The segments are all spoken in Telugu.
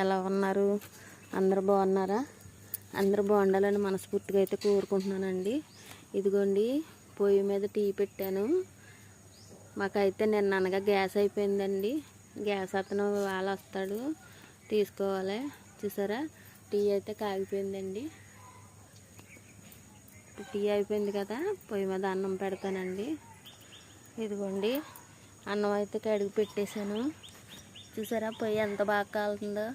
ఎలా ఉన్నారు? అందరు బాగున్నారా? అందరు బాగుండాలని మనస్ఫూర్తిగా అయితే కోరుకుంటున్నానండి. ఇదిగోండి పొయ్యి మీద టీ పెట్టాను. మాకైతే నిన్న అనగా గ్యాస్ అయిపోయిందండి. గ్యాస్ అతను వాళ్ళు వస్తాడు తీసుకోవాలి. చూసారా? టీ అయితే కాగిపోయిందండి. టీ అయిపోయింది కదా పొయ్యి మీద అన్నం పెడతానండి. ఇదిగోండి అన్నం అయితే కడిగి పెట్టేశాను. చూసారా? పొయ్యి ఎంత బాగా కాలుతుందో.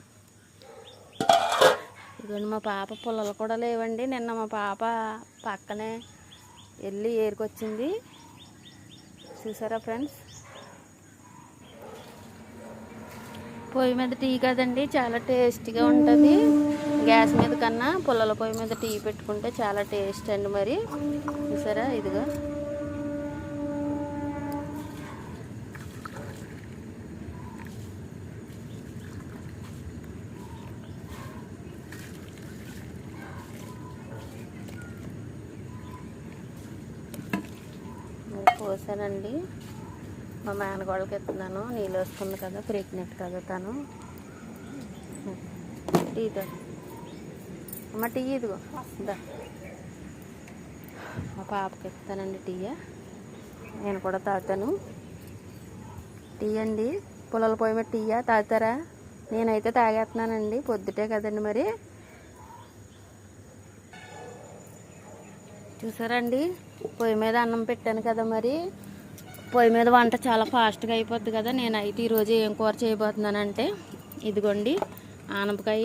ఇదిగోండి మా పాప పుల్లలు కూడా లేవండి. నిన్న మా పాప పక్కనే వెళ్ళి ఏరుకొచ్చింది. చూసారా ఫ్రెండ్స్? పొయ్యి మీద టీ కదండి చాలా టేస్టీగా ఉంటుంది. గ్యాస్ మీద కన్నా పుల్లల పొయ్యి మీద టీ పెట్టుకుంటే చాలా టేస్ట్ అండి మరి. చూసారా? ఇదిగో మరి పోసానండి మా మేనగోళ్ళకి ఇస్తున్నాను. నీళ్ళు వస్తుంది కదా ప్రెగ్నెంట్ కదా తను. టీ తా అమ్మ టీ ఇదిగో దా. మా పాపకి ఇస్తానండి టీయా నేను కూడా తాగుతాను. టీ అండి. పొలాల పొయ్యి మీద టీయా తాగుతారా? నేనైతే తాగేస్తున్నానండి. పొద్దుటే కదండి మరి. చూసారండి? పొయ్యి మీద అన్నం పెట్టాను కదా మరి. పొయ్యి మీద వంట చాలా ఫాస్ట్గా అయిపోద్ది కదా. నేనైతే ఈరోజు ఏం కూర చేయబోతున్నానంటే ఇదిగోండి ఆనపకాయ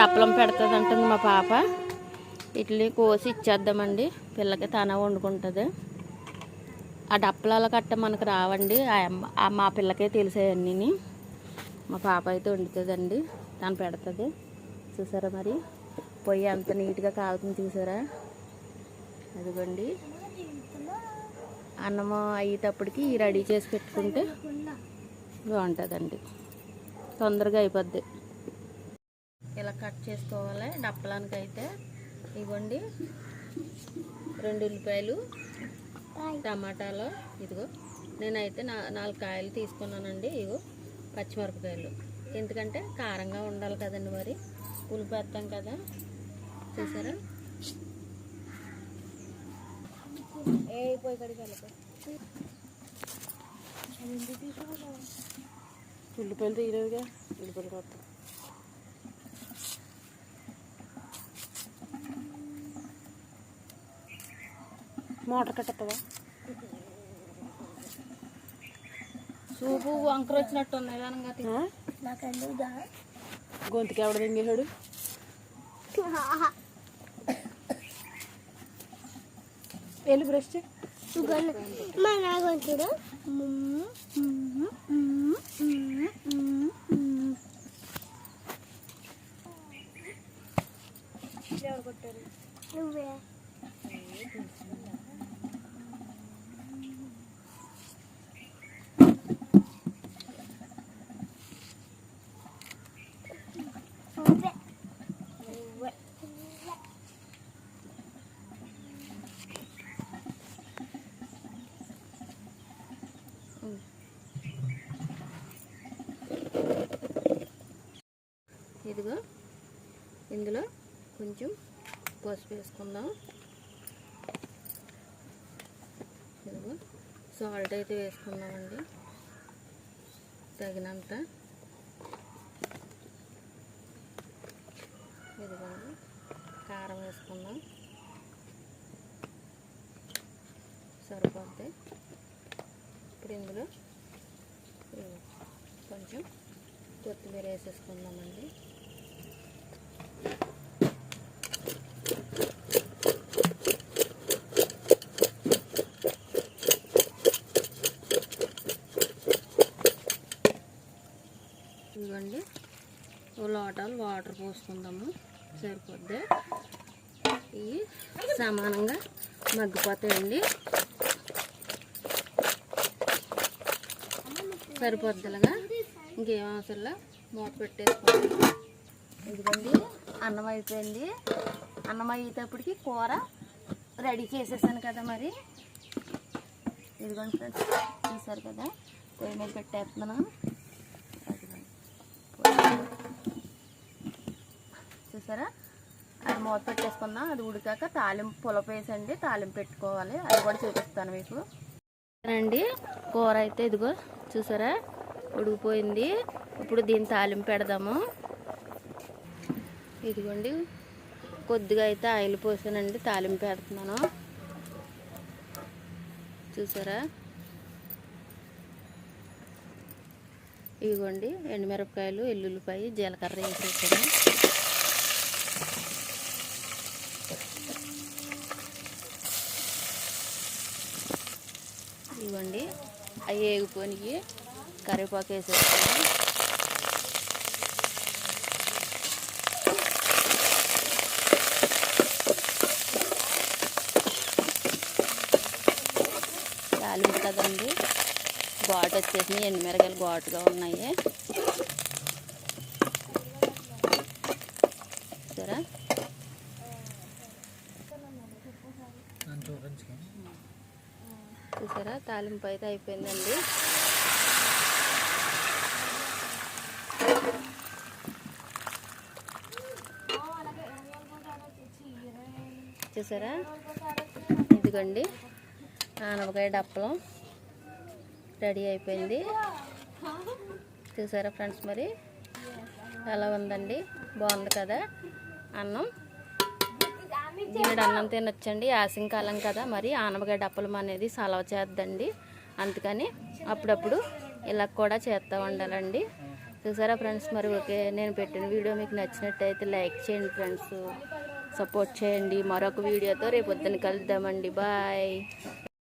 దప్పలం పెడుతుంది అంటుంది మా పాప. ఇడ్లీ కోసి ఇచ్చేద్దామండి. పిల్లకి తన వండుకుంటుంది. ఆ డప్పలాల కట్ట మనకు రావండి. ఆ మా పిల్లకే తెలిసాయన్నీ మా పాప అయితే వండుతుందండి. తను పెడుతుంది. చూసారా మరి? పొయ్యి ఎంత నీట్గా కాలుతుంది చూసారా? అదిగోండి. అన్నము అయ్యేటప్పటికి రెడీ చేసి పెట్టుకుంటే బాగుంటుందండి. తొందరగా అయిపోద్ది. ఇలా కట్ చేసుకోవాలి డప్పలానికి అయితే ఇవ్వండి. రెండు ఉల్లిపాయలు టమాటాలు ఇదిగో. నేనైతే నా నాలుగు కాయలు తీసుకున్నానండి ఇగో పచ్చిమిరపకాయలు. ఎందుకంటే కారంగా ఉండాలి కదండి మరి. పులుపు కదా. చూసారా? ఏ పోయి కడిగి. ఉల్లిపాయలు తీయలేదుగా. ఉల్లిపాయలు కొత్త మోటార్ కట్టవా సూపు వంకర వచ్చినట్టు ఉన్నాయి గొంతుకి ఎవడ దింగేశాడు? వేలు బ్రష్ చేయి. మా గొంతుడు ఇదిగో ఇందులో కొంచెం పసుపు వేసుకుందాం. ఇదిగో సాల్ట్ అయితే వేసుకుందామండి తగినంత. ఇదిగోండి కారం వేసుకుందాం. సరిపోద్ది. ఇప్పుడు ఇందులో కొంచెం కొత్తిమీర వేసేసుకుందామండి ఇదిగోండి ఓ వాటర్ పోసుకుందాము. సరిపోద్ది. ఇవి సమానంగా మగ్గిపోతాయండి. సరిపోద్దలుగా. ఇంకేం అవసరంలో మూత పెట్టేసుకోండి ఇదిగోండి అన్నం అయిపోయింది. అన్నం అయ్యేటప్పటికి కూర రెడీ చేసేసాను కదా మరి. ఇదిగోండి ఫ్రెండ్స్ చూసారు కదా. పొయ్యి మీద పెట్టేస్తున్నాను అదిగోండి. పొయ్యి చూసారా అది మూత పెట్టేసుకుందాం అది ఉడికాక తాలింపు పులప వేసండి తాలింపు పెట్టుకోవాలి. అది కూడా చూపిస్తాను మీకు. అండి కూర అయితే ఇదిగో చూసారా? ఉడికిపోయింది. ఇప్పుడు దీన్ని తాలింపు పెడదాము. ఇదిగోండి. కొద్దిగా అయితే ఆయిల్ పోసానండి తాలింపు పెడుతున్నాను. చూసారా? ఇదిగోండి ఎండుమిరపకాయలు ఎల్లుల్లిపాయ జీలకర్ర వేసేసాను. ఇవ్వండి. అవి వేగిపోయి కరివేపాకు వేసేస్తాను తాలింపు ఉంటుందండి ఘాటు వచ్చేసి ఎండుమిరకాయలు ఘాటుగా ఉన్నాయి. సరే చూసారా? తాలింపు అయితే అయిపోయిందండి. చూసారా? ఇదిగోండి. ఆనపకాయ డప్పలం రెడీ అయిపోయింది. చూసారా ఫ్రెండ్స్ మరి? ఎలా ఉందండి? బాగుంది కదా? అన్నం. దీనిడు అన్నం తినొచ్చండి. యాసంకాలం కదా మరి. ఆనపగడ్డ డప్పలం అనేది సలవ చేద్దండి. అందుకని అప్పుడప్పుడు ఇలా కూడా చేస్తూ ఉండాలండి. చూసారా ఫ్రెండ్స్? మరి ఓకే నేను పెట్టిన వీడియో మీకు నచ్చినట్టయితే లైక్ చేయండి ఫ్రెండ్స్. సపోర్ట్ చేయండి. మరొక వీడియోతో రేపు పొద్దున్న కలుద్దామండి. బాయ్.